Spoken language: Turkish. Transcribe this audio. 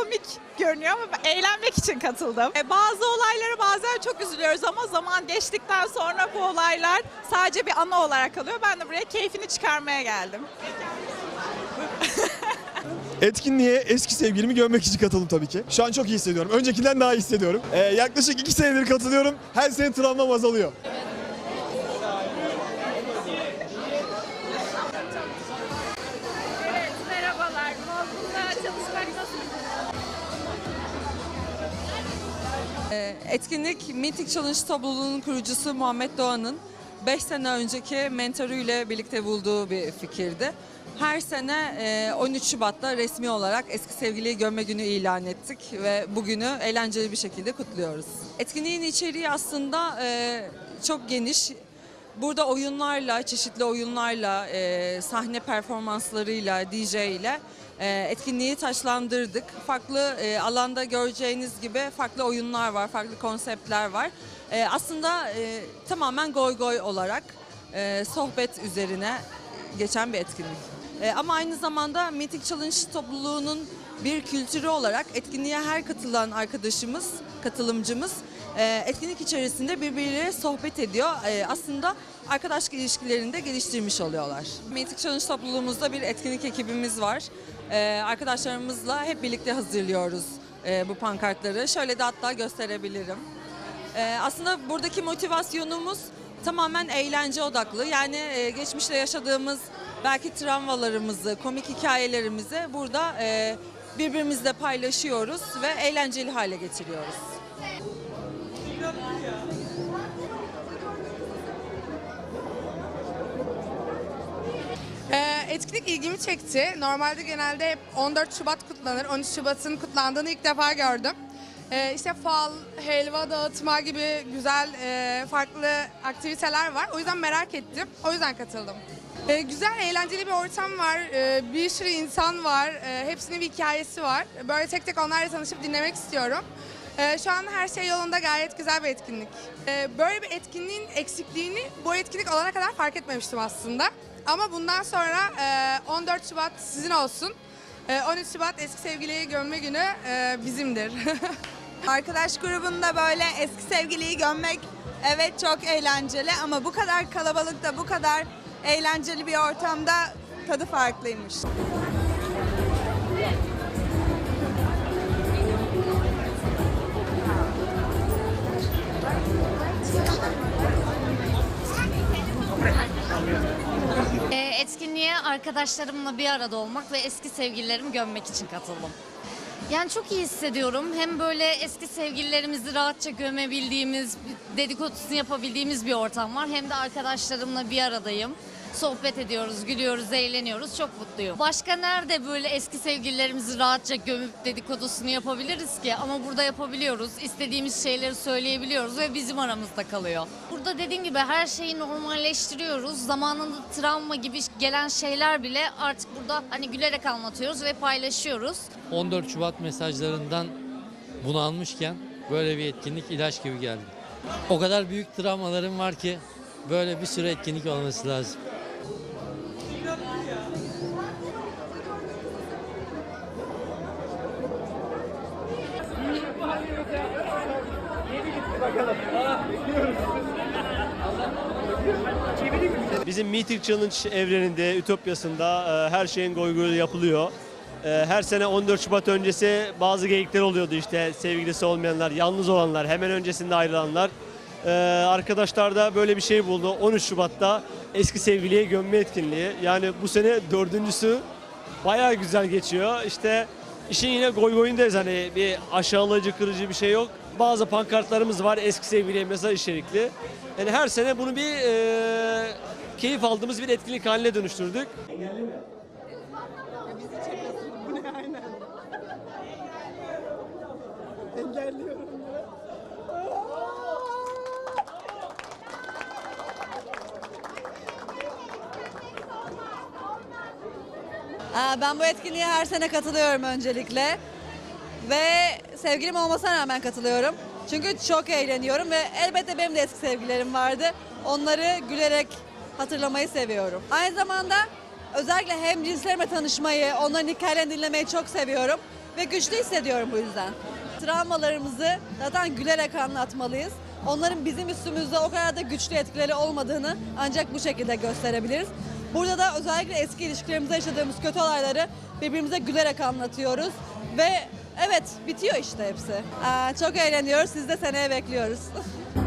trajikomik görünüyor ama eğlenmek için katıldım. E, bazı olaylara bazen çok üzülüyoruz ama zaman geçtikten sonra bu olaylar sadece bir anı olarak kalıyor. Ben de buraya keyfini çıkarmaya geldim. Etkinliğe eski sevgilimi görmek için katıldım tabii ki. Şu an çok iyi hissediyorum. Öncekinden daha iyi hissediyorum. Ee, yaklaşık iki senedir katılıyorum. Her sene travmam azalıyor. Etkinlik Meeting Challenge topluluğunun kurucusu Muhammed Doğan'ın 5 sene önceki mentörüyle birlikte bulduğu bir fikirdi. Her sene e, 13 Şubat'ta resmi olarak eski sevgiliyi görme günü ilan ettik ve bugünü eğlenceli bir şekilde kutluyoruz. Etkinliğin içeriği aslında e, çok geniş. Burada oyunlarla, çeşitli oyunlarla, e, sahne performanslarıyla, DJ ile e, etkinliği taşlandırdık. Farklı e, alanda göreceğiniz gibi farklı oyunlar var, farklı konseptler var. E, aslında e, tamamen goy goy olarak e, sohbet üzerine geçen bir etkinlik. E, ama aynı zamanda Meeting Challenge topluluğunun bir kültürü olarak etkinliğe her katılan arkadaşımız, katılımcımız e, etkinlik içerisinde birbirleriyle sohbet ediyor. E, aslında arkadaşlık ilişkilerini de geliştirmiş oluyorlar. Meeting Challenge topluluğumuzda bir etkinlik ekibimiz var. E, arkadaşlarımızla hep birlikte hazırlıyoruz e, bu pankartları. Şöyle de hatta gösterebilirim. Ee, aslında buradaki motivasyonumuz tamamen eğlence odaklı. Yani e, geçmişte yaşadığımız belki travmalarımızı, komik hikayelerimizi burada e, birbirimizle paylaşıyoruz ve eğlenceli hale getiriyoruz. Ee, etkinlik ilgimi çekti. Normalde genelde hep 14 Şubat kutlanır. 13 Şubat'ın kutlandığını ilk defa gördüm. Ee, işte fal, helva dağıtma gibi güzel e, farklı aktiviteler var. O yüzden merak ettim. O yüzden katıldım. Ee, güzel, eğlenceli bir ortam var. Ee, bir sürü insan var. Ee, hepsinin bir hikayesi var. Böyle tek tek onlarla tanışıp dinlemek istiyorum. Ee, şu an her şey yolunda gayet güzel bir etkinlik. Ee, böyle bir etkinliğin eksikliğini bu etkinlik olana kadar fark etmemiştim aslında. Ama bundan sonra e, 14 Şubat sizin olsun. E, 13 Şubat eski sevgiliyi gömme günü e, bizimdir. Arkadaş grubunda böyle eski sevgiliyi gömmek evet çok eğlenceli ama bu kadar kalabalıkta bu kadar eğlenceli bir ortamda tadı farklıymış. Ee, arkadaşlarımla bir arada olmak ve eski sevgililerimi gömmek için katıldım. Yani çok iyi hissediyorum. Hem böyle eski sevgililerimizi rahatça gömebildiğimiz, dedikodusunu yapabildiğimiz bir ortam var. Hem de arkadaşlarımla bir aradayım. Sohbet ediyoruz, gülüyoruz, eğleniyoruz. Çok mutluyum. Başka nerede böyle eski sevgililerimizi rahatça gömüp dedikodusunu yapabiliriz ki? Ama burada yapabiliyoruz. İstediğimiz şeyleri söyleyebiliyoruz ve bizim aramızda kalıyor. Burada dediğim gibi her şeyi normalleştiriyoruz. Zamanında travma gibi gelen şeyler bile artık burada hani gülerek anlatıyoruz ve paylaşıyoruz. 14 Şubat mesajlarından bunu almışken böyle bir etkinlik ilaç gibi geldi. O kadar büyük travmalarım var ki böyle bir sürü etkinlik olması lazım. Bizim Meeting Challenge evreninde, ütopyasında e, her şeyin goy goyu yapılıyor. E, her sene 14 Şubat öncesi bazı geyikler oluyordu işte sevgilisi olmayanlar, yalnız olanlar, hemen öncesinde ayrılanlar. E, arkadaşlar da böyle bir şey buldu. 13 Şubat'ta eski sevgiliye gömme etkinliği. Yani bu sene dördüncüsü bayağı güzel geçiyor. İşte işin yine goy goyundayız hani bir aşağılayıcı kırıcı bir şey yok. Bazı pankartlarımız var eski sevgiliye mesaj içerikli. Yani her sene bunu bir e, keyif aldığımız bir etkinlik haline dönüştürdük. Aa, Ben bu etkinliğe her sene katılıyorum öncelikle. Ve sevgilim olmasına rağmen katılıyorum. Çünkü çok eğleniyorum ve elbette benim de eski sevgilerim vardı. Onları gülerek hatırlamayı seviyorum. Aynı zamanda özellikle hem cinslerimle tanışmayı, onların hikayelerini dinlemeyi çok seviyorum. Ve güçlü hissediyorum bu yüzden. Travmalarımızı zaten gülerek anlatmalıyız. Onların bizim üstümüzde o kadar da güçlü etkileri olmadığını ancak bu şekilde gösterebiliriz. Burada da özellikle eski ilişkilerimizde yaşadığımız kötü olayları birbirimize gülerek anlatıyoruz. Ve evet bitiyor işte hepsi. Aa, çok eğleniyoruz. Siz de seneye bekliyoruz.